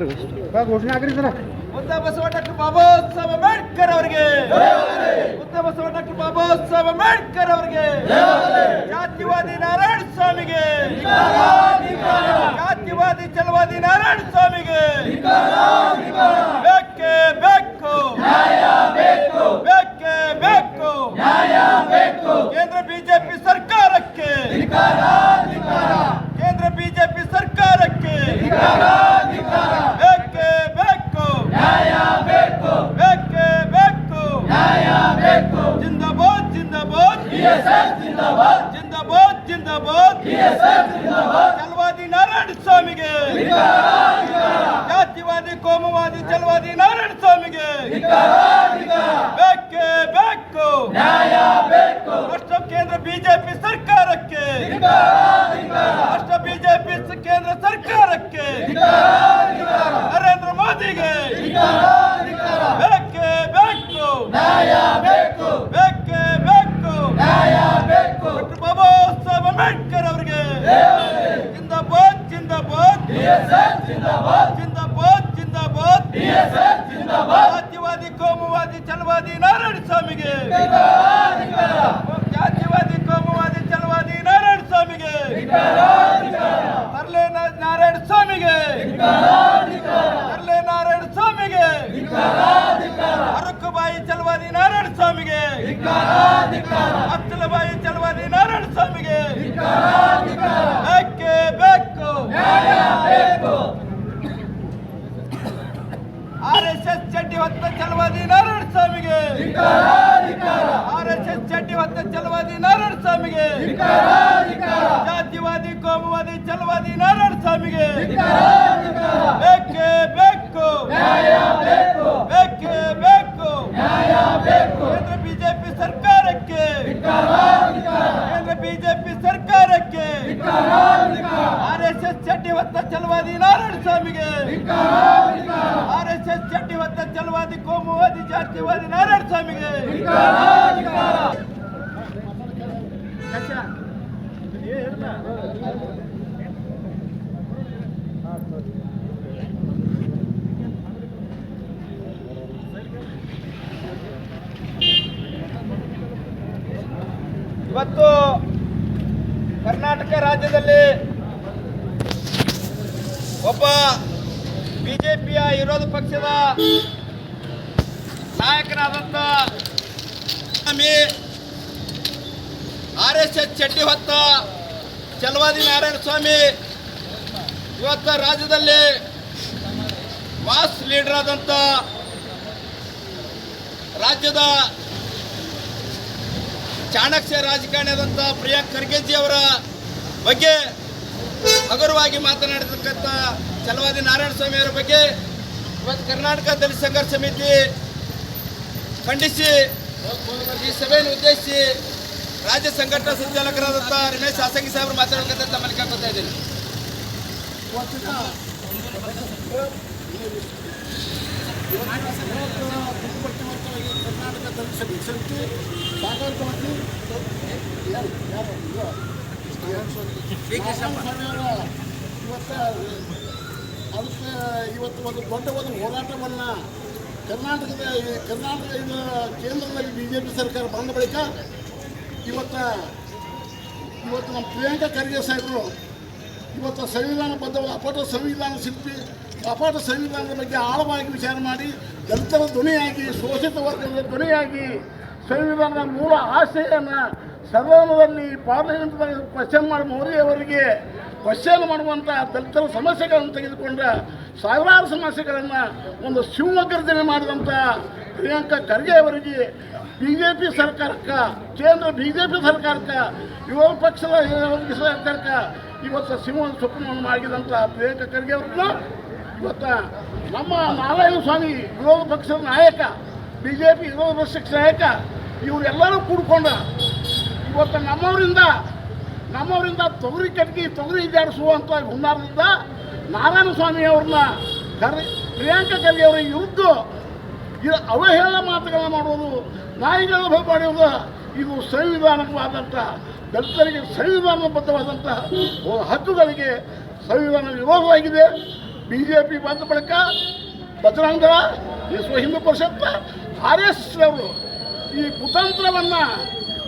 Sir ಹಾಕ್ರಿ ಘೋಷಣೆ ಹಾಕ್ರಿ ಸರ ಮುದ್ದ ಬಸವ ಡಾಕ್ಟರ್ ಬಾಬಾ ಸಾಹೇಬ್ ಅಂಬೇಡ್ಕರ್ ಅವರಿಗೆ ಮುದ್ದ ಬಸವ ಡಾಕ್ಟರ್ ಬಾಬಾ ಸಾಹೇಬ್ ಅಂಬೇಡ್ಕರ್ ಅವರಿಗೆ ಜಾತಿವಾದಿ ನಾರಾಯಣ ಸ್ವಾಮಿಗೆ ಜಾತಿವಾದಿ ಚಲವಾದಿ ನಾರಾಯಣ ಸ್ವಾಮಿಗೆ ಬೇಕೇ ಬೇಕು ಬೇಕೇ ಬೇಕು ಕೇಂದ್ರ ಬಿಜೆಪಿ ಸರ್ಕಾರಕ್ಕೆ ಕೇಂದ್ರ ಸರ್ಕಾರಕ್ಕೆ. ನರೇಂದ್ರ ಮೋದಿಗೆ. ಬೇಕೇ ಬೇಕು. ಬೇಕೇ ಬೇಕು. ಡಾಕ್ಟರ್ ಬಾಬಾ ಸಾಹೇಬ್ ಅಂಬೇಡ್ಕರ್ ಅವರಿಗೆ. ಜಿಂದಾಬಾದ್ ಜಿಂದಾಬಾದ್. ಜಿಂದಾಬಾದ್ ಜಿಂದಾಬಾದ್. ಜಾತಿವಾದಿ, ಕೋಮುವಾದಿ, ಚಲವಾದಿ, ನಾರಾಯಣ ಸ್ವಾಮಿಗೆ. ಜಾತಿವಾದಿ, ಕೋಮುವಾದಿ, ಚಲವಾದಿ, ನಾರಾಯಣ ಸ್ವಾಮಿಗೆ. ಸ್ವಾಮಿಗೆ. ತರ್ಲೆ ನಾರಾಯಣ ಸ್ವಾಮಿಗೆ. ಅರಕುಬಾಯಿ ಚಲವಾದಿ ನಾರಾಯಣ ಸ್ವಾಮಿಗೆ. ಅತ್ತಲಬಾಯಿ ಚಲವಾದಿ ನಾರಾಯಣ ಸ್ವಾಮಿಗೆ. ಬೇಕೇ ಬೇಕು? ಆರ್ ಎಸ್ ಎಸ್ ಚಡ್ಡಿ ಹೊತ್ತ ಚಲವಾದಿ ನಾರಾಯಣ ಸ್ವಾಮಿಗೆ. ಆರ್ ಎಸ್ ಎಸ್ ಚಡ್ಡಿ ಹೊತ್ತ ಚಲವಾದಿ ನಾರಾಯಣ ಸ್ವಾಮಿಗೆ. ಜಾತಿವಾದಿ, ಕೋಮುವಾದಿ ಚಲವಾದಿ ನಾರಾಯಣ ಬೇಕೇ ಬೇಕು ನ್ಯಾಯ ಬೇಕು ಬೇಕೇ ಬೇಕು ನ್ಯಾಯ ಬೇಕು ಕೇಂದ್ರ ಬಿಜೆಪಿ ಸರ್ಕಾರಕ್ಕೆ ಕೇಂದ್ರ ಬಿಜೆಪಿ ಸರ್ಕಾರಕ್ಕೆ ಆರ್ ಎಸ್ ಎಸ್ ಚಡ್ಡಿ ಹೊತ್ತ ಚಲವಾದಿ ನಾರಾಯಣ ಸ್ವಾಮಿಗೆ ಆರ್ ಎಸ್ ಎಸ್ ಚಡ್ಡಿ ಹೊತ್ತ ಚಲವಾದಿ ಕೋಮುವಾದಿ ಜಾತಿವಾದಿ ನಾರಾಯಣ ಸ್ವಾಮಿಗೆ ಇವತ್ತು ಕರ್ನಾಟಕ ರಾಜ್ಯದಲ್ಲಿ ಒಬ್ಬ ಬಿಜೆಪಿಯ ವಿರೋಧ ಪಕ್ಷದ ನಾಯಕನಾದಂಥ ಆರ್ ಎಸ್ ಎಸ್ ಚಡ್ಡಿ ಹೊತ್ತ ಚಲವಾದಿ ನಾರಾಯಣ ಸ್ವಾಮಿ ಇವತ್ತು ರಾಜ್ಯದಲ್ಲಿ ಮಾಸ್ ಲೀಡರ್ ಆದಂಥ ರಾಜ್ಯದ ಚಾಣಕ್ಯ ರಾಜಕಾರಣಿ ಆದಂಥ ಪ್ರಿಯಾಂಕ್ ಖರ್ಗೆಜಿ ಅವರ ಬಗ್ಗೆ ಹಗುರವಾಗಿ ಮಾತನಾಡಿರ್ತಕ್ಕಂಥ ಚಲವಾದಿ ನಾರಾಯಣ ಸ್ವಾಮಿ ಅವರ ಬಗ್ಗೆ ಇವತ್ತು ಕರ್ನಾಟಕ ದಲಿತ ಸಂಘರ್ಷ ಸಮಿತಿ ಖಂಡಿಸಿ ಈ ಸಭೆಯನ್ನು ಉದ್ದೇಶಿಸಿ ರಾಜ್ಯ ಸಂಘಟನಾ ಸಂಚಾಲಕರಾದಂಥ ರಮೇಶ್ ಹಾಸಂಗಿ ಸಾಹೇಬರು ಮಾತಾಡಬೇಕಂತ ತಮ್ಮಲ್ಲಿ ಕೇಳ್ಕೊತಾ ಇದ್ದೀನಿ. ಕರ್ನಾಟಕ ದಲಿತ ಸಮಿತಿ ಸಮಿತಿ ಸಾಗರ ಕಮಿಟಿ ಯಾರು ಯಾರು ಇದು ಇವತ್ತು ಅದಕ್ಕೆ ಇವತ್ತು ಒಂದು ದೊಡ್ಡ ಒಂದು ಹೋರಾಟವನ್ನು ಕರ್ನಾಟಕದ ಈ ಕರ್ನಾಟಕ ಇದು ಕೇಂದ್ರದಲ್ಲಿ ಬಿ ಜೆ ಪಿ ಸರ್ಕಾರ ಬಂದ ಬಳಿಕ ಇವತ್ತು ಇವತ್ತು ನಮ್ಮ ಪ್ರಿಯಾಂಕಾ ಖರ್ಗೆ ಸಾಹೇಬರು ಇವತ್ತು ಸಂವಿಧಾನ ಬದ್ಧವಾದ ಅಪಾಠ ಸಂವಿಧಾನ ಶಿಲ್ಪಿ ಅಪಾಠ ಸಂವಿಧಾನದ ಬಗ್ಗೆ ಆಳವಾಗಿ ವಿಚಾರ ಮಾಡಿ ದಲಿತರ ಧ್ವನಿಯಾಗಿ, ಶೋಷಿತ ವರ್ಗದ ಧ್ವನಿಯಾಗಿ ಸಂವಿಧಾನದ ಮೂಲ ಆಶೆಯನ್ನು ಸದನದಲ್ಲಿ ಪಾರ್ಲಿಮೆಂಟ್ದಾಗ ಕ್ವಶನ್ ಮಾಡಿ ಮೋದಿ ಅವರಿಗೆ ಕ್ವಶನ್ ಮಾಡುವಂಥ ದಲಿತರ ಸಮಸ್ಯೆಗಳನ್ನು ತೆಗೆದುಕೊಂಡ ಸಾವಿರಾರು ಸಮಸ್ಯೆಗಳನ್ನು ಒಂದು ಶಿವಮೊಗ್ಗರ್ಜನೆ ಮಾಡಿದಂಥ ಪ್ರಿಯಾಂಕಾ ಖರ್ಗೆ ಅವರಿಗೆ ಬಿ ಜೆ ಪಿ ಸರ್ಕಾರಕ್ಕೆ, ಕೇಂದ್ರ ಬಿ ಜೆ ಪಿ ಸರ್ಕಾರಕ್ಕೆ ಯುವ ಪಕ್ಷದ ಸರ್ಕಾರಕ್ಕೆ ಇವತ್ತು ಸಿಂಹನ ಸ್ವಪ್ನವನ್ನು ಮಾಡಿದಂಥ ಖರ್ಗೆ ಅವ್ರನ್ನ ಇವತ್ತು ನಮ್ಮ ನಾರಾಯಣ ಸ್ವಾಮಿ ವಿರೋಧ ಪಕ್ಷದ ನಾಯಕ ಬಿ ಜೆ ಪಿ ವಿರೋಧ ಪಕ್ಷದ ನಾಯಕ, ಇವರೆಲ್ಲರೂ ಕೂಡ್ಕೊಂಡ ಇವತ್ತು ನಮ್ಮವರಿಂದ ನಮ್ಮವರಿಂದ ತೊಗರಿ ಕಟ್ಟಿ ತೊಗರಿ ಜಾಡಿಸುವಂಥ ಹುನ್ನಾರದಿಂದ ನಾರಾಯಣ ಸ್ವಾಮಿ ಅವ್ರನ್ನ ಕರ್, ಪ್ರಿಯಾಂಕ ಖರ್ಗೆ ಅವರ ವಿರುದ್ಧ ಅವಹೇಳನ ಮಾತುಗಳನ್ನು ಮಾಡುವುದು ನಾಯಿಗಳ ಮಾಡುವುದು ಇದು ಸಂವಿಧಾನಕವಾದಂತಹ ದಲಿತರಿಗೆ ಸಂವಿಧಾನಬದ್ಧವಾದಂತಹ ಹಕ್ಕುಗಳಿಗೆ ಸಂವಿಧಾನ ವಿರೋಧವಾಗಿದೆ. ಬಿ ಜೆ ಪಿ ಬಂದ ಬಳಿಕ ಬಜರಂಗ ದಳ ವಿಶ್ವ ಹಿಂದೂ ಪರಿಷತ್, ಆರ್ ಎಸ್ ಅವರು ಈ ಕುತಂತ್ರವನ್ನು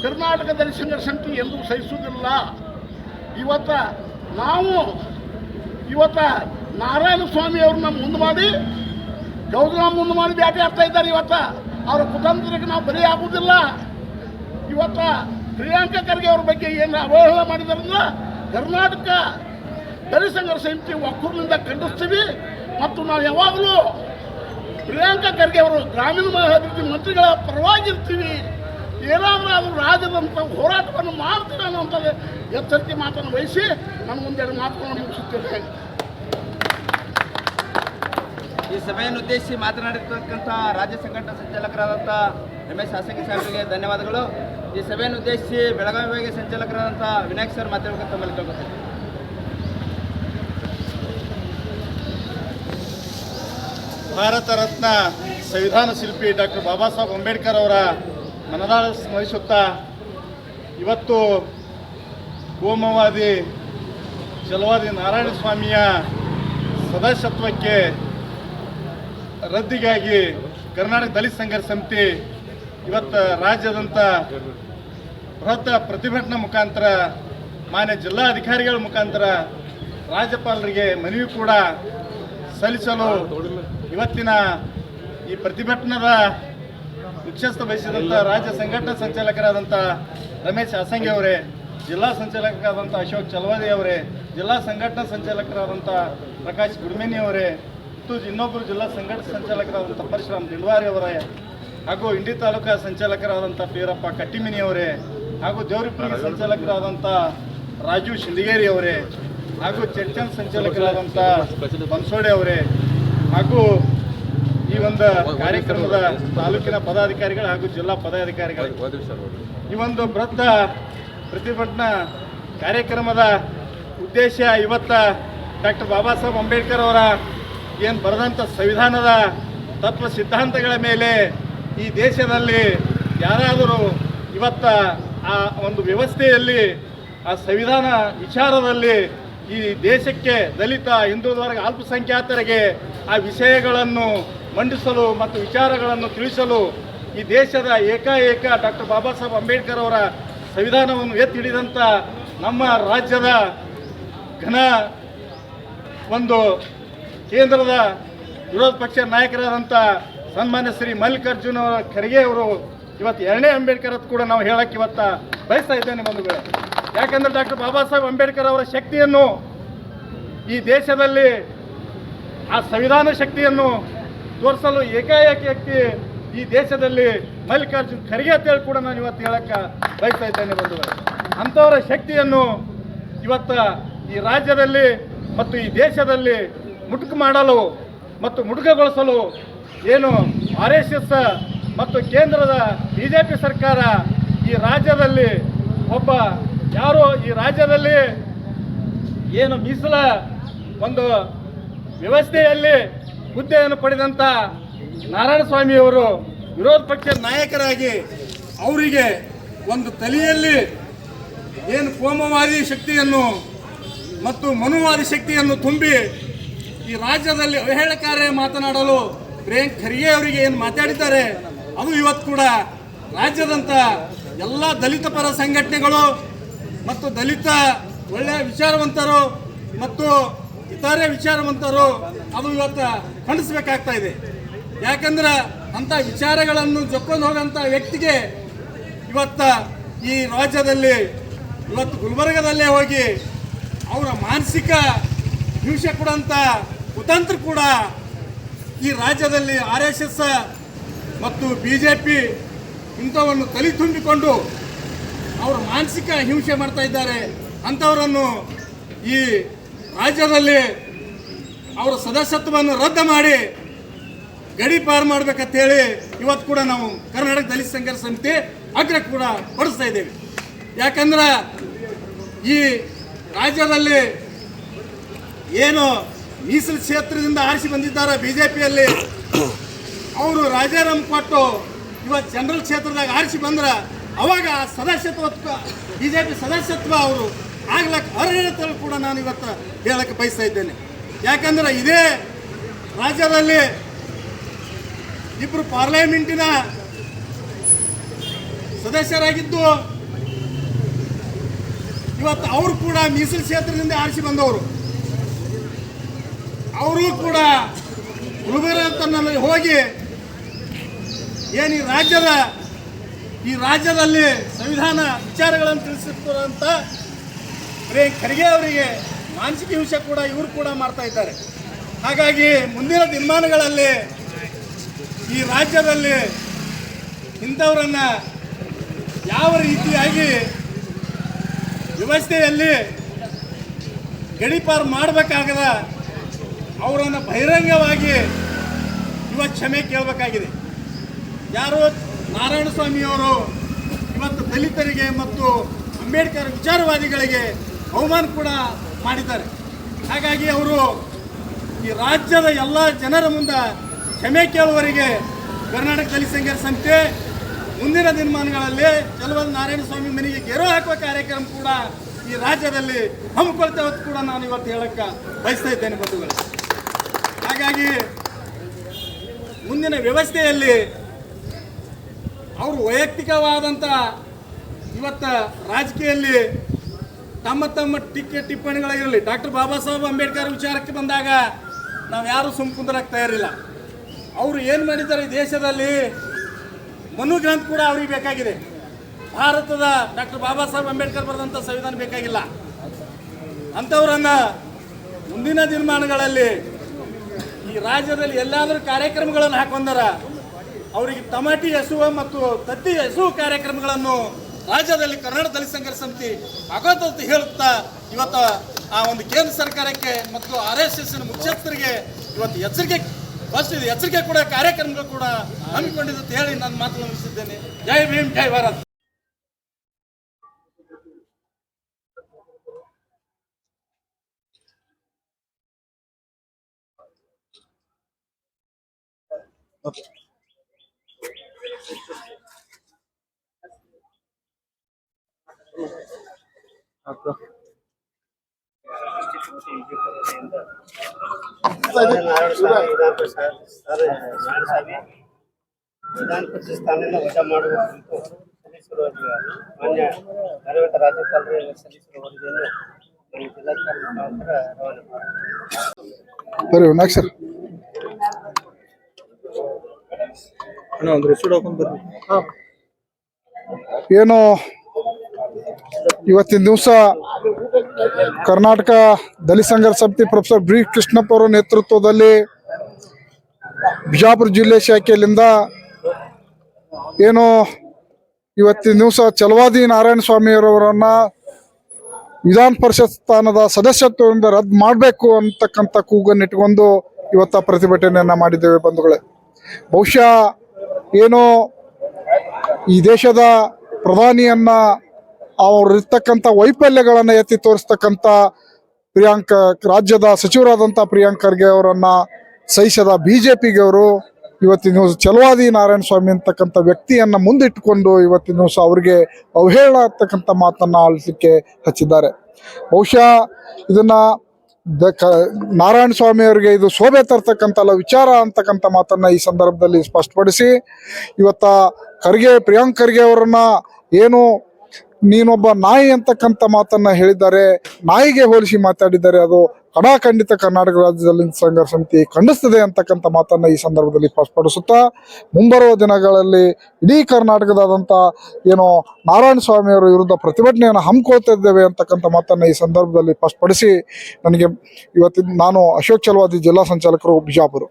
ಕರ್ನಾಟಕದಲ್ಲಿ ಸಂಘರ್ಷಕ್ಕೆ ಸಮಿತಿ ಎಂದೂ ಸಹಿಸುವುದಿಲ್ಲ. ಇವತ್ತ ನಾವು, ಇವತ್ತ ನಾರಾಯಣ ಸ್ವಾಮಿ ಅವ್ರನ್ನ ಮುಂದೆ ಮಾಡಿ ಗೌರವ ಮುಂದೆ ಮಾಡಿ ಬೇಟೆ ಆಗ್ತಾ ಇದ್ದಾರೆ ಇವತ್ತ. ಅವರ ಕುತಂತ್ರಕ್ಕೆ ನಾವು ಬಲಿ ಆಗುವುದಿಲ್ಲ ಇವತ್ತ ಪ್ರಿಯಾಂಕ ಖರ್ಗೆ ಅವ್ರ ಬಗ್ಗೆ ಏನು ಅವಹೇಳನ ಮಾಡಿದ್ರಿಂದ ಕರ್ನಾಟಕ ದಲಿತ ಸಂಘರ್ಷ ಸಮಿತಿ ಒಕ್ಕೂರಿನಿಂದ ಖಂಡಿಸ್ತೀವಿ. ಮತ್ತು ನಾವು ಯಾವಾಗಲೂ ಪ್ರಿಯಾಂಕ ಖರ್ಗೆ ಅವರು ಗ್ರಾಮೀಣ ಅಭಿವೃದ್ಧಿ ಮಂತ್ರಿಗಳ ಪರವಾಗಿರ್ತೀವಿ. ಏನಾದರೂ ಅದು ರಾಜ್ಯದಂಥ ಹೋರಾಟವನ್ನು ಮಾಡ್ತೀವಿ ಅನ್ನೋಂಥದ್ದು ಎಚ್ಚರಿಕೆ ಮಾತನ್ನು ವಹಿಸಿ ನಾನು ಒಂದೆರಡು ಮಾತುಗಳನ್ನು ಮುಗಿಸುತ್ತೇನೆ. ಈ ಸಭೆಯನ್ನು ಉದ್ದೇಶಿಸಿ ಮಾತನಾಡಿರ್ತಕ್ಕಂಥ ರಾಜ್ಯ ಸಂಘಟನಾ ಸಂಚಾಲಕರಾದಂಥ ರಮೇಶ್ ಹಾಸಂಗಿ ಸಾಹೇಬರಿಗೆ ಧನ್ಯವಾದಗಳು. ಈ ಸಭೆಯನ್ನು ಉದ್ದೇಶಿಸಿ ಬೆಳಗಾವಿ ವಿಭಾಗೀಯ ಸಂಚಾಲಕರಾದಂಥ ವಿನಾಯಕ್ ಸರ್ ಮಾತಾಡಬೇಕಂತ ತಮ್ಮಲ್ಲಿ ಕೇಳ್ಕೊತೀನಿ. ಭಾರತ ರತ್ನ ಸಂವಿಧಾನ ಶಿಲ್ಪಿ ಡಾಕ್ಟರ್ ಬಾಬಾ ಸಾಹೇಬ್ ಅಂಬೇಡ್ಕರ್ ಅವರ ಮನದಾಳ ಸ್ಮರಿಸುತ್ತಾ ಇವತ್ತು ಕೋಮವಾದಿ ಚಲವಾದಿ ನಾರಾಯಣ ಸ್ವಾಮಿಯ ಸದಸ್ಯತ್ವಕ್ಕೆ ರದ್ದಿಗಾಗಿ ಕರ್ನಾಟಕ ದಲಿತ ಸಂಘರ್ಷ ಸಮಿತಿ ಇವತ್ತು ರಾಜ್ಯದಂತ ಬೃಹತ್ ಪ್ರತಿಭಟನೆ ಮುಖಾಂತರ, ಮಾನ್ಯ ಜಿಲ್ಲಾಧಿಕಾರಿಗಳ ಮುಖಾಂತರ ರಾಜ್ಯಪಾಲರಿಗೆ ಮನವಿ ಕೂಡ ಸಲ್ಲಿಸಲು ಇವತ್ತಿನ ಈ ಪ್ರತಿಭಟನದ ಮುಖ್ಯಸ್ಥ ವಹಿಸಿದಂಥ ರಾಜ್ಯ ಸಂಘಟನಾ ಸಂಚಾಲಕರಾದಂಥ ರಮೇಶ್ ಹಾಸಂಗಿ ಅವರೇ, ಜಿಲ್ಲಾ ಸಂಚಾಲಕರಾದಂಥ ಅಶೋಕ್ ಚಲವಾದಿ ಅವರೇ, ಜಿಲ್ಲಾ ಸಂಘಟನಾ ಸಂಚಾಲಕರಾದಂಥ ಪ್ರಕಾಶ್ ಗುರ್ಮೇನಿ ಅವರೇ, ಮತ್ತು ಇನ್ನೊಬ್ಬರು ಜಿಲ್ಲಾ ಸಂಘಟನಾ ಸಂಚಾಲಕರಾದಂಥ ಪರಶುರಾಮ್ ದಿಂಡ್ವಾರಿ ಅವರೇ, ಹಾಗೂ ಇಂಡಿ ತಾಲೂಕಾ ಸಂಚಾಲಕರಾದಂಥ ಪೀರಪ್ಪ ಕಟ್ಟಿಮಿನಿ ಅವರೇ ಹಾಗೂ ದೇವರಿಪುರಿ ಸಂಚಾಲಕರಾದಂಥ ರಾಜೀವ್ ಶಿಂದಗೇರಿ ಅವರೇ ಹಾಗೂ ಚರ್ಚನ್ ಸಂಚಾಲಕರಾದಂಥ ಬನ್ಸೋಡೆ ಅವರೇ ಹಾಗೂ ಈ ಒಂದು ಕಾರ್ಯಕ್ರಮದ ತಾಲೂಕಿನ ಪದಾಧಿಕಾರಿಗಳು ಹಾಗೂ ಜಿಲ್ಲಾ ಪದಾಧಿಕಾರಿಗಳು. ಈ ಒಂದು ಬೃಹತ್ ಪ್ರತಿಭಟನಾ ಕಾರ್ಯಕ್ರಮದ ಉದ್ದೇಶ ಇವತ್ತ ಡಾಕ್ಟರ್ ಬಾಬಾ ಸಾಹೇಬ್ ಅಂಬೇಡ್ಕರ್ ಅವರ ಏನು ಬರೆದಂಥ ಸಂವಿಧಾನದ ತತ್ವ ಸಿದ್ಧಾಂತಗಳ ಮೇಲೆ ಈ ದೇಶದಲ್ಲಿ ಯಾರಾದರೂ ಇವತ್ತ ಆ ಒಂದು ವ್ಯವಸ್ಥೆಯಲ್ಲಿ, ಆ ಸಂವಿಧಾನ ವಿಚಾರದಲ್ಲಿ ಈ ದೇಶಕ್ಕೆ ದಲಿತ ಹಿಂದೂದವರ ಅಲ್ಪಸಂಖ್ಯಾತರಿಗೆ ಆ ವಿಷಯಗಳನ್ನು ಮಂಡಿಸಲು ಮತ್ತು ವಿಚಾರಗಳನ್ನು ತಿಳಿಸಲು ಈ ದೇಶದ ಏಕಾಏಕ ಡಾಕ್ಟರ್ ಬಾಬಾ ಸಾಹೇಬ್ ಅಂಬೇಡ್ಕರ್ ಅವರ ಸಂವಿಧಾನವನ್ನು ಎತ್ತಿ ಹಿಡಿದಂಥ ನಮ್ಮ ರಾಜ್ಯದ ಘನ ಒಂದು ಕೇಂದ್ರದ ವಿರೋಧ ಪಕ್ಷ ನಾಯಕರಾದಂಥ ಸನ್ಮಾನ್ಯ ಶ್ರೀ ಮಲ್ಲಿಕಾರ್ಜುನ ಖರ್ಗೆ ಅವರು ಇವತ್ತು ಎರಡನೇ ಅಂಬೇಡ್ಕರ್ ಅಂತ ಕೂಡ ನಾವು ಹೇಳಕ್ಕೆ ಇವತ್ತು ಬಯಸ್ತಾ ಇದ್ದೇನೆ ಬಂಧುಗಳೇ ಯಾಕಂದ್ರೆ ಡಾಕ್ಟರ್ ಬಾಬಾ ಸಾಹೇಬ್ ಅಂಬೇಡ್ಕರ್ ಅವರ ಶಕ್ತಿಯನ್ನು ಈ ದೇಶದಲ್ಲಿ ಆ ಸಂವಿಧಾನ ಶಕ್ತಿಯನ್ನು ತೋರಿಸಲು ಏಕಾಏಕಿ ವ್ಯಕ್ತಿ ಈ ದೇಶದಲ್ಲಿ ಮಲ್ಲಿಕಾರ್ಜುನ್ ಖರ್ಗೆ ಅಂತೇಳಿ ಕೂಡ ನಾನು ಇವತ್ತು ಹೇಳಕ್ಕೆ ಬಯಸ್ತಾ ಇದ್ದೇನೆ ಬಂಧುಗಳೇ ಅಂಥವರ ಶಕ್ತಿಯನ್ನು ಇವತ್ತು ಈ ರಾಜ್ಯದಲ್ಲಿ ಮತ್ತು ಈ ದೇಶದಲ್ಲಿ ಮುಟುಕು ಮಾಡಲು ಮತ್ತು ಮುಟುಕುಗೊಳಿಸಲು ಏನು ಆರ್ ಎಸ್ ಎಸ್ ಮತ್ತು ಕೇಂದ್ರದ ಬಿ ಜೆ ಪಿ ಸರ್ಕಾರ ಈ ರಾಜ್ಯದಲ್ಲಿ ಒಬ್ಬ ಯಾರು ಈ ರಾಜ್ಯದಲ್ಲಿ ಏನು ಮೀಸಲ ಒಂದು ವ್ಯವಸ್ಥೆಯಲ್ಲಿ ಹುದ್ದೆಯನ್ನು ಪಡೆದಂಥ ನಾರಾಯಣಸ್ವಾಮಿಯವರು ವಿರೋಧ ಪಕ್ಷದ ನಾಯಕರಾಗಿ ಅವರಿಗೆ ಒಂದು ತಲೆಯಲ್ಲಿ ಏನು ಕೋಮವಾದಿ ಶಕ್ತಿಯನ್ನು ಮತ್ತು ಮನುವಾದಿ ಶಕ್ತಿಯನ್ನು ತುಂಬಿ ಈ ರಾಜ್ಯದಲ್ಲಿ ಅವಹೇಳಕಾರ್ಯ ಮಾತನಾಡಲು ಪ್ರಿಯಾಂಕ್ ಖರ್ಗೆ ಅವರಿಗೆ ಏನು ಮಾತಾಡಿದ್ದಾರೆ ಅದು ಇವತ್ತು ಕೂಡ ರಾಜ್ಯದಂತ ಎಲ್ಲ ದಲಿತ ಪರ ಸಂಘಟನೆಗಳು ಮತ್ತು ದಲಿತ ಒಳ್ಳೆಯ ವಿಚಾರವಂತರು ಮತ್ತು ಇತರೆ ವಿಚಾರವಂತರು ಅದು ಇವತ್ತು ಖಂಡಿಸಬೇಕಾಗ್ತಾ ಇದೆ. ಯಾಕಂದ್ರೆ ಅಂಥ ವಿಚಾರಗಳನ್ನು ಜೊಕ್ಕೊಂಡು ಹೋಗುವಂಥ ವ್ಯಕ್ತಿಗೆ ಇವತ್ತು ಈ ರಾಜ್ಯದಲ್ಲಿ, ಇವತ್ತು ಗುಲ್ಬರ್ಗದಲ್ಲೇ ಹೋಗಿ ಅವರ ಮಾನಸಿಕ ಹಿಂಸೆ ಕೊಡಂಥ ಕುತಂತ್ರ ಕೂಡ ಈ ರಾಜ್ಯದಲ್ಲಿ ಆರ್ ಎಸ್ ಎಸ್ ಮತ್ತು ಬಿ ಜೆ ಪಿ ಇಂಥವನ್ನು ತಲೆ ತುಂಬಿಕೊಂಡು ಅವರು ಮಾನಸಿಕ ಹಿಂಸೆ ಮಾಡ್ತಾ ಇದ್ದಾರೆ ಅಂಥವರನ್ನು ಈ ರಾಜ್ಯದಲ್ಲಿ ಅವರ ಸದಸ್ಯತ್ವವನ್ನು ರದ್ದು ಮಾಡಿ ಗಡಿ ಪಾರು ಮಾಡ್ಬೇಕಂತೇಳಿ ಇವತ್ತು ಕೂಡ ನಾವು ಕರ್ನಾಟಕ ದಲಿತ ಸಂಘರ್ಷ ಸಮಿತಿ ಆಗ್ರಹ ಕೂಡ ಪಡಿಸ್ತಾ ಇದ್ದೇವೆ. ಯಾಕಂದ್ರೆ ಈ ರಾಜ್ಯದಲ್ಲಿ ಏನು ಮೀಸಲು ಕ್ಷೇತ್ರದಿಂದ ಆರಿಸಿ ಬಂದಿದ್ದಾರೆ ಬಿ ಜೆ ಪಿಯಲ್ಲಿ ಅವರು ರಾಜಾರಾಮ್ ಕೊಟ್ಟು ಇವತ್ತು ಜನರಲ್ ಕ್ಷೇತ್ರದಾಗ ಆರಿಸಿ ಬಂದ್ರೆ ಅವಾಗ ಆ ಸದಸ್ಯತ್ವ ಬಿ ಜೆ ಪಿ ಸದಸ್ಯತ್ವ ಅವರು ಆಗ್ಲಕ್ಕೆ ಅರ್ಹತೆ ಕೂಡ ನಾನು ಇವತ್ತು ಹೇಳಕ್ಕೆ ಬಯಸ್ತಾ ಇದ್ದೇನೆ. ಯಾಕಂದ್ರೆ ಇದೇ ರಾಜ್ಯದಲ್ಲಿ ಇಬ್ಬರು ಪಾರ್ಲಿಮೆಂಟಿನ ಸದಸ್ಯರಾಗಿದ್ದು ಇವತ್ತು ಅವರು ಕೂಡ ಮೀಸಲು ಕ್ಷೇತ್ರದಿಂದ ಆರಿಸಿ ಬಂದವರು. ಅವರು ಕೂಡ ಗುಲ್ಬರ್ಗನಲ್ಲಿ ಹೋಗಿ ಏನು ಈ ರಾಜ್ಯದ, ಈ ರಾಜ್ಯದಲ್ಲಿ ಸಂವಿಧಾನ ವಿಚಾರಗಳನ್ನು ತಿಳಿಸಿರ್ತಂತ ಬರೀ ಖರ್ಗೆ ಅವರಿಗೆ ಮಾನಸಿಕ ಹಿಂಸೆ ಕೂಡ ಇವರು ಕೂಡ ಮಾಡ್ತಾ ಇದ್ದಾರೆ. ಹಾಗಾಗಿ ಮುಂದಿನ ದಿನಮಾನಗಳಲ್ಲಿ ಈ ರಾಜ್ಯದಲ್ಲಿ ಇಂಥವರನ್ನು ಯಾವ ರೀತಿಯಾಗಿ ವ್ಯವಸ್ಥೆಯಲ್ಲಿ ಗಡಿಪಾರು ಮಾಡಬೇಕಾಗದ, ಅವರನ್ನು ಬಹಿರಂಗವಾಗಿ ಇವತ್ತು ಕ್ಷಮೆ ಕೇಳಬೇಕಾಗಿದೆ. ಯಾರು ನಾರಾಯಣಸ್ವಾಮಿಯವರು ಇವತ್ತು ದಲಿತರಿಗೆ ಮತ್ತು ಅಂಬೇಡ್ಕರ್ ವಿಚಾರವಾದಿಗಳಿಗೆ ಅವಮಾನ ಕೂಡ ಮಾಡಿದ್ದಾರೆ. ಹಾಗಾಗಿ ಅವರು ಈ ರಾಜ್ಯದ ಎಲ್ಲ ಜನರ ಮುಂದೆ ಕ್ಷಮೆ ಕೇಳುವವರಿಗೆ ಕರ್ನಾಟಕ ದಲಿತ ಸಂಘ ಸಂಸ್ಥೆ ಮುಂದಿನ ದಿನಮಾನಗಳಲ್ಲಿ ಚಲವಲ್ ನಾರಾಯಣ ಸ್ವಾಮಿ ಮನೆಗೆ ಗೆರೋ ಹಾಕುವ ಕಾರ್ಯಕ್ರಮ ಕೂಡ ಈ ರಾಜ್ಯದಲ್ಲಿ ಹಮ್ಮಿಕೊಳ್ತಾ ಕೂಡ ನಾನು ಇವತ್ತು ಹೇಳಕ್ಕೆ ಬಯಸ್ತಾ ಇದ್ದೇನೆ ಬಂಧುಗಳು. ಹಾಗಾಗಿ ಮುಂದಿನ ವ್ಯವಸ್ಥೆಯಲ್ಲಿ ಅವರು ವೈಯಕ್ತಿಕವಾದಂಥ ಇವತ್ತ ರಾಜಕೀಯದಲ್ಲಿ ತಮ್ಮ ತಮ್ಮ ಟಿಕ್ಕೆ ಟಿಪ್ಪಣಿಗಳಿರಲಿ ಡಾಕ್ಟರ್ ಬಾಬಾ ಸಾಹೇಬ್ ಅಂಬೇಡ್ಕರ್ ವಿಚಾರಕ್ಕೆ ಬಂದಾಗ ನಾವು ಯಾರು ಸುಮ್ ಕುಂದ್ರಕ್ಕೆ ತಯಾರಿಲ್ಲ. ಅವರು ಏನು ಮಾಡಿದ್ದಾರೆ ಈ ದೇಶದಲ್ಲಿ? ಮನುಗ್ರಂಥ ಕೂಡ ಅವ್ರಿಗೆ ಬೇಕಾಗಿದೆ. ಭಾರತದ ಡಾಕ್ಟರ್ ಬಾಬಾ ಸಾಹೇಬ್ ಅಂಬೇಡ್ಕರ್ ಬರೆದಂಥ ಸಂವಿಧಾನ ಬೇಕಾಗಿಲ್ಲ. ಅಂಥವ್ರನ್ನ ಮುಂದಿನ ದಿನಮಾನಗಳಲ್ಲಿ ಈ ರಾಜ್ಯದಲ್ಲಿ ಎಲ್ಲಾದರೂ ಕಾರ್ಯಕ್ರಮಗಳನ್ನು ಹಾಕೊಂಡಾರ ಅವರಿಗೆ ತಮಾಟಿ ಎಸುವ ಮತ್ತು ತತ್ತಿ ಎಸುವ ಕಾರ್ಯಕ್ರಮಗಳನ್ನು ರಾಜ್ಯದಲ್ಲಿ ಕರ್ನಾಟಕ ದಲಿತ ಸಮಿತಿ ಅಗತ್ಯ ಹೇಳುತ್ತಾ ಇವತ್ತು ಆ ಒಂದು ಕೇಂದ್ರ ಸರ್ಕಾರಕ್ಕೆ ಮತ್ತು ಆರ್ ಎಸ್ ಎಸ್ ಮುಖ್ಯಸ್ಥರಿಗೆ ಇವತ್ತು ಎಚ್ಚರಿಕೆ ಫಸ್ಟ್ ಇದು ಎಚ್ಚರಿಕೆ ಕೂಡ ಕಾರ್ಯಕ್ರಮಗಳು ಕೂಡ ಹಮ್ಮಿಕೊಂಡಿದೆ ಅಂತ ಹೇಳಿ ನಾನು ಮಾತನ್ನು ಮುಗಿಸಿದ್ದೇನೆ. ಜೈ ಭೀಮ್, ಜೈ ಭಾರತ್. ವಿಧಾನ ಪರಿಷತ್ ಸ್ಥಾನದಿಂದ ವಜಾ ಮಾಡುವ ಕುರಿತು ಸಲ್ಲಿಸಿರುವ ಮಾನ್ಯ ಧನ್ಯವಾದ ರಾಜ್ಯಪಾಲರು ಸಲ್ಲಿಸಿರುವ ವರದಿಯನ್ನು ಜಿಲ್ಲಾಧಿಕಾರಿ ಮುಖಾಂತರ ರವಾನೆ ಮಾಡಿ ಸರ್ ಏನು ಇವತ್ತಿನ ದಿವಸ ಕರ್ನಾಟಕ ದಲಿತ ಸಂಘರ್ಷ ಸಮಿತಿ ಪ್ರೊಫೆಸರ್ ಬಿ ಕೃಷ್ಣಪ್ಪ ಅವರ ನೇತೃತ್ವದಲ್ಲಿ ಬಿಜಾಪುರ ಜಿಲ್ಲೆ ಶಾಖೆಯಲ್ಲಿಂದ ಏನು ಇವತ್ತಿನ ದಿವಸ ಚಲವಾದಿ ನಾರಾಯಣ ಸ್ವಾಮಿಯವರವರನ್ನ ವಿಧಾನ ಪರಿಷತ್ ಸ್ಥಾನದ ಸದಸ್ಯತ್ವದಿಂದ ರದ್ದು ಮಾಡಬೇಕು ಅಂತಕ್ಕಂಥ ಕೂಗನ್ನಿಟ್ಕೊಂಡು ಇವತ್ತ ಪ್ರತಿಭಟನೆಯನ್ನ ಮಾಡಿದ್ದೇವೆ ಬಂಧುಗಳೇ. ಬಹುಶಃ ಏನು ಈ ದೇಶದ ಪ್ರಧಾನಿಯನ್ನ ಅವರಿರ್ತಕ್ಕಂಥ ವೈಫಲ್ಯಗಳನ್ನು ಎತ್ತಿ ತೋರಿಸ್ತಕ್ಕಂಥ ಪ್ರಿಯಾಂಕ ರಾಜ್ಯದ ಸಚಿವರಾದಂಥ ಪ್ರಿಯಾಂಕ್ ಖರ್ಗೆ ಅವರನ್ನ ಸಹಿಸದ ಬಿ ಜೆ ಪಿಗೆ ಅವರು ಇವತ್ತಿನ ದಿವಸ ಚಲವಾದಿ ನಾರಾಯಣ ಸ್ವಾಮಿ ಅಂತಕ್ಕಂಥ ವ್ಯಕ್ತಿಯನ್ನ ಮುಂದಿಟ್ಟುಕೊಂಡು ಇವತ್ತಿನ ದಿವಸ ಅವರಿಗೆ ಅವಹೇಳನ ಅಂತಕ್ಕಂಥ ಮಾತನ್ನ ಆಲಿಸಲಿಕ್ಕೆ ಹಚ್ಚಿದ್ದಾರೆ. ಬಹುಶಃ ಇದನ್ನ ದ ಕ ನಾರಾಯಣ ಸ್ವಾಮಿ ಅವರಿಗೆ ಇದು ಶೋಭೆ ತರ್ತಕ್ಕಂಥಲ್ಲ ವಿಚಾರ ಅಂತಕ್ಕಂಥ ಮಾತನ್ನ ಈ ಸಂದರ್ಭದಲ್ಲಿ ಸ್ಪಷ್ಟಪಡಿಸಿ ಇವತ್ತ ಖರ್ಗೆ, ಪ್ರಿಯಾಂಕ್ ಖರ್ಗೆ ಅವರನ್ನ ಏನು ನೀನೊಬ್ಬ ನಾಯಿ ಅಂತಕ್ಕಂಥ ಮಾತನ್ನ ಹೇಳಿದ್ದಾರೆ ನಾಯಿಗೆ ಹೋಲಿಸಿ ಮಾತಾಡಿದ್ದಾರೆ ಅದು ಕಡಾಖಂಡಿತ ಕರ್ನಾಟಕ ರಾಜ್ಯದಲ್ಲಿ ಸಂಘರ್ಷ ಸಮಿತಿ ಖಂಡಿಸ್ತದೆ ಅಂತಕ್ಕಂಥ ಮಾತನ್ನ ಈ ಸಂದರ್ಭದಲ್ಲಿ ಸ್ಪಷ್ಟಪಡಿಸುತ್ತಾ, ಮುಂಬರುವ ದಿನಗಳಲ್ಲಿ ಇಡೀ ಕರ್ನಾಟಕದಾದಂಥ ಏನು ನಾರಾಯಣ ಸ್ವಾಮಿಯವರ ವಿರುದ್ಧ ಪ್ರತಿಭಟನೆಯನ್ನು ಹಮ್ಮಿಕೊಳ್ತಾ ಇದ್ದೇವೆ ಅಂತಕ್ಕಂಥ ಮಾತನ್ನ ಈ ಸಂದರ್ಭದಲ್ಲಿ ಸ್ಪಷ್ಟಪಡಿಸಿ, ನನಗೆ ಇವತ್ತಿನ ನಾನು ಅಶೋಕ್ ಚಲವಾದಿ ಜಿಲ್ಲಾ ಸಂಚಾಲಕರು ಬಿಜಾಪುರ.